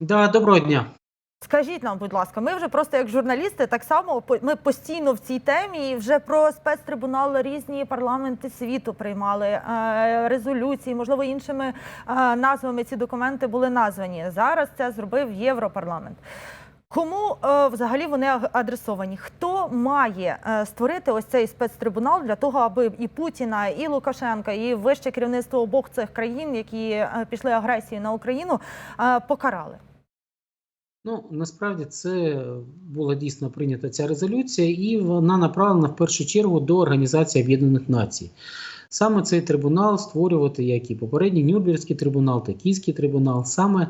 Да, доброго дня. Скажіть нам, будь ласка, ми вже просто як журналісти, так само ми постійно в цій темі вже про спецтрибунал різні парламенти світу приймали е, резолюції, можливо, іншими е, назвами ці документи були названі. Зараз це зробив Європарламент. Кому е, взагалі вони адресовані? Хто має створити ось цей спецтрибунал для того, аби і Путіна, і Лукашенка, і вище керівництво обох цих країн, які пішли агресією на Україну, покарали? Ну насправді це була дійсно прийнята ця резолюція, і вона направлена в першу чергу до Організації Об'єднаних Націй. Саме цей трибунал створювати, як і попередній Нюрнберзький трибунал, Токійський трибунал, саме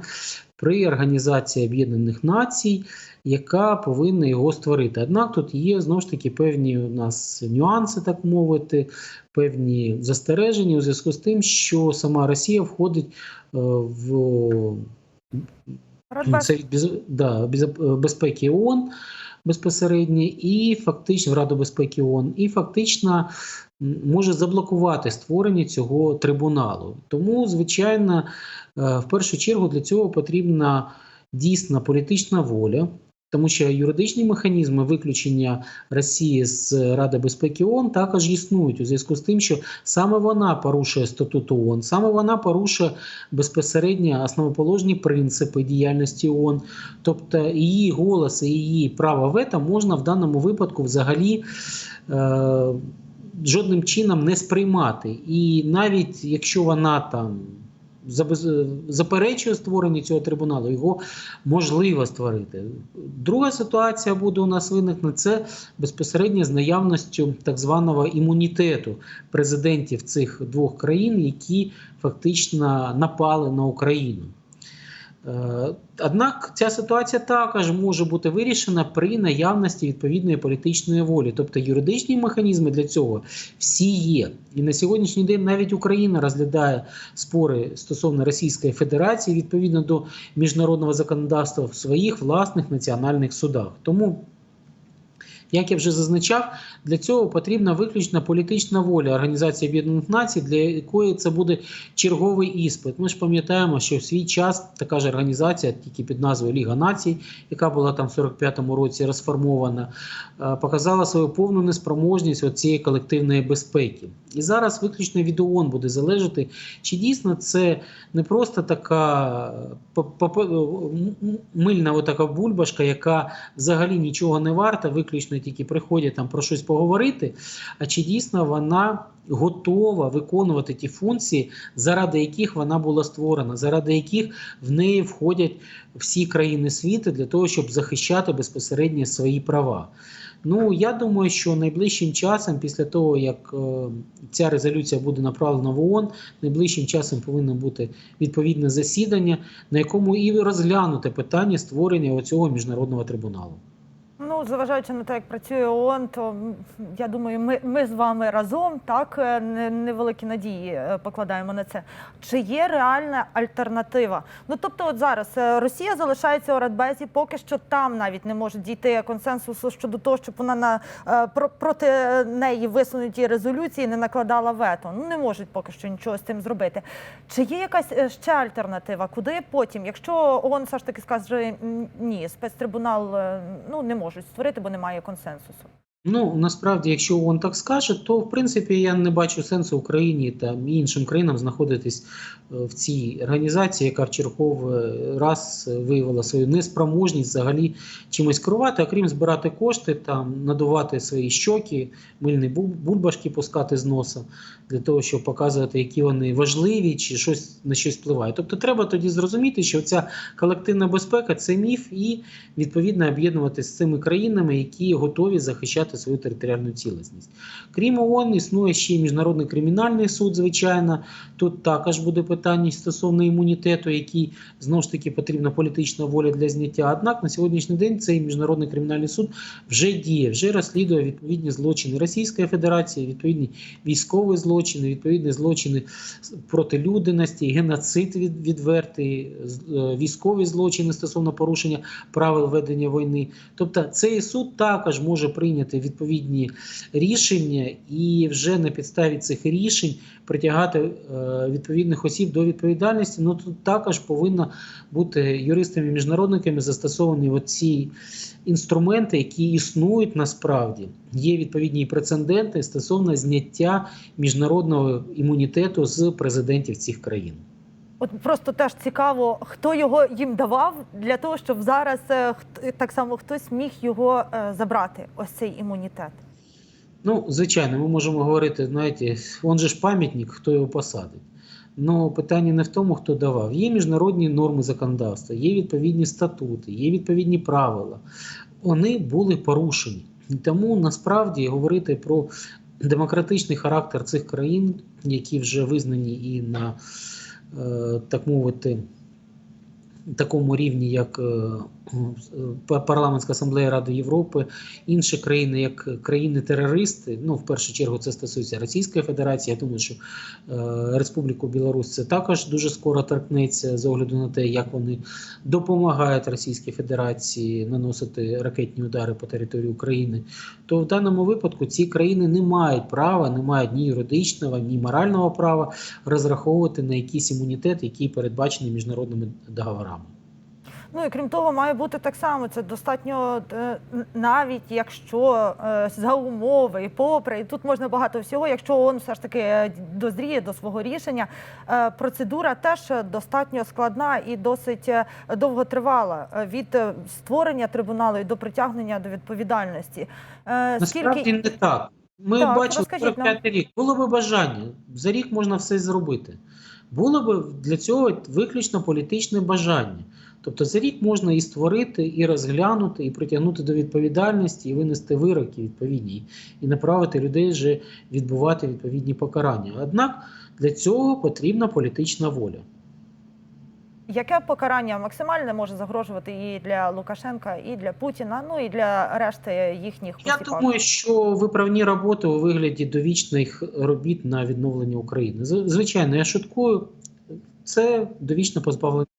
при Організації Об'єднаних Націй, яка повинна його створити. Однак тут є знову ж таки певні у нас нюанси, так мовити, певні застереження у зв'язку з тим, що сама Росія входить е, в Радбез. Совет без, да, без- безпеки ООН безпосередньо і фактично в Раду безпеки ООН, і фактично може заблокувати створення цього трибуналу. Тому, звичайно, е, в першу чергу для цього потрібна дійсна політична воля. Тому що юридичні механізми виключення Росії з Ради безпеки ООН також існують у зв'язку з тим, що саме вона порушує статут ООН, саме вона порушує безпосередньо основоположні принципи діяльності ООН. Тобто її голос і її право вето можна в даному випадку взагалі е, жодним чином не сприймати. І навіть якщо вона там заперечує створення цього трибуналу, його можливо створити. Друга ситуація буде у нас виникне це безпосередньо з наявністю так званого імунітету президентів цих двох країн, які фактично напали на Україну. Е, Однак ця ситуація також може бути вирішена при наявності відповідної політичної волі, тобто юридичні механізми для цього всі є. І на сьогоднішній день навіть Україна розглядає спори стосовно Російської Федерації відповідно до міжнародного законодавства в своїх власних національних судах. Тому як я вже зазначав, для цього потрібна виключно політична воля Організації Об'єднаних Націй, для якої це буде черговий іспит. Ми ж пам'ятаємо, що в свій час така ж організація, тільки під назвою Ліга Націй, яка була там в 45-му році розформована, е, показала свою повну неспроможність цієї колективної безпеки. І зараз виключно від ООН буде залежати, чи дійсно це не просто така м- мильна бульбашка, яка взагалі нічого не варта, виключно тільки приходять там про щось поговорити. А чи дійсно вона готова виконувати ті функції, заради яких вона була створена, заради яких в неї входять всі країни світу для того, щоб захищати безпосередньо свої права? Ну я думаю, що найближчим часом, після того як е, ця резолюція буде направлена в ООН, найближчим часом повинно бути відповідне засідання, на якому і розглянути питання створення цього міжнародного трибуналу. Зважаючи на те, як працює ООН, то я думаю, ми, ми з вами разом так е, невеликі надії е, покладаємо на це. Чи є реальна альтернатива? Ну тобто, от зараз е, Росія залишається у Радбезі, поки що там навіть не може дійти консенсусу щодо того, щоб вона на про, проти неї висунуті резолюції не накладала вето. Ну не можуть поки що нічого з цим зробити. Чи є якась ще альтернатива? Куди потім, якщо ООН все ж таки скаже ні, спецтрибунал ну не можуть створити, бо немає консенсусу. Ну насправді, якщо ООН так скаже, то в принципі я не бачу сенсу Україні та іншим країнам знаходитись е, в цій організації, яка в черговий раз виявила свою неспроможність взагалі чимось керувати, окрім збирати кошти, там надувати свої щоки, мильні бульбашки пускати з носа для того, щоб показувати, які вони важливі, чи щось на щось впливає. Тобто, треба тоді зрозуміти, що ця колективна безпека це міф, і відповідно об'єднуватися з цими країнами, які готові захищати свою територіальну цілісність. Крім ООН, існує ще й міжнародний кримінальний суд. Звичайно, тут також буде питання стосовно імунітету, який знову ж таки потрібна політична воля для зняття. Однак на сьогоднішній день цей міжнародний кримінальний суд вже діє, вже розслідує відповідні злочини Російської Федерації, відповідні військові злочини, відповідні злочини проти людяності, геноцид від, відвертий, е, військові злочини стосовно порушення правил ведення війни. Тобто цей суд також може прийняти відповідні рішення і вже на підставі цих рішень притягати е, відповідних осіб до відповідальності. Ну тут також повинна бути юристами і міжнародниками застосовані оці інструменти, які існують насправді. Є відповідні прецеденти стосовно зняття міжнародного імунітету з президентів цих країн. От просто теж цікаво, хто його їм давав для того, щоб зараз е, так само хтось міг його е, забрати. Ось цей імунітет. Ну, звичайно, ми можемо говорити, знаєте, он же ж пам'ятник, хто його посадить. Ну, питання не в тому, хто давав. Є міжнародні норми законодавства, є відповідні статути, є відповідні правила. Вони були порушені. І тому насправді говорити про демократичний характер цих країн, які вже визнані і на, так мовити, такому рівні, як е, Парламентська асамблея Ради Європи, інші країни, як країни-терористи, ну в першу чергу це стосується Російської Федерації. Я думаю, що е, Республіку Білорусь це також дуже скоро торкнеться з огляду на те, як вони допомагають Російській Федерації наносити ракетні удари по території України. То в даному випадку ці країни не мають права, не мають ні юридичного, ні морального права розраховувати на якийсь імунітет, який передбачений міжнародними договорами. Ну і крім того, має бути так само. Це достатньо е, навіть якщо е, за умови і попри і тут можна багато всього. Якщо ООН все ж таки е, дозріє до свого рішення, процедура теж достатньо складна і досить довготривала е, від створення трибуналу і до притягнення до відповідальності. Е, Насправді не так. Ми Так, бачили 45 рік. Було би бажання. За рік можна все зробити. Було б для цього виключно політичне бажання. Тобто за рік можна і створити, і розглянути, і притягнути до відповідальності, і винести вироки відповідні, і направити людей вже відбувати відповідні покарання. Однак для цього потрібна політична воля. Яке покарання максимальне може загрожувати і для Лукашенка, і для Путіна, ну і для решти їхніх Я посіпак? думаю, що виправні роботи у вигляді довічних робіт на відновлення України. Звичайно, я шуткую. Це довічне позбавлення.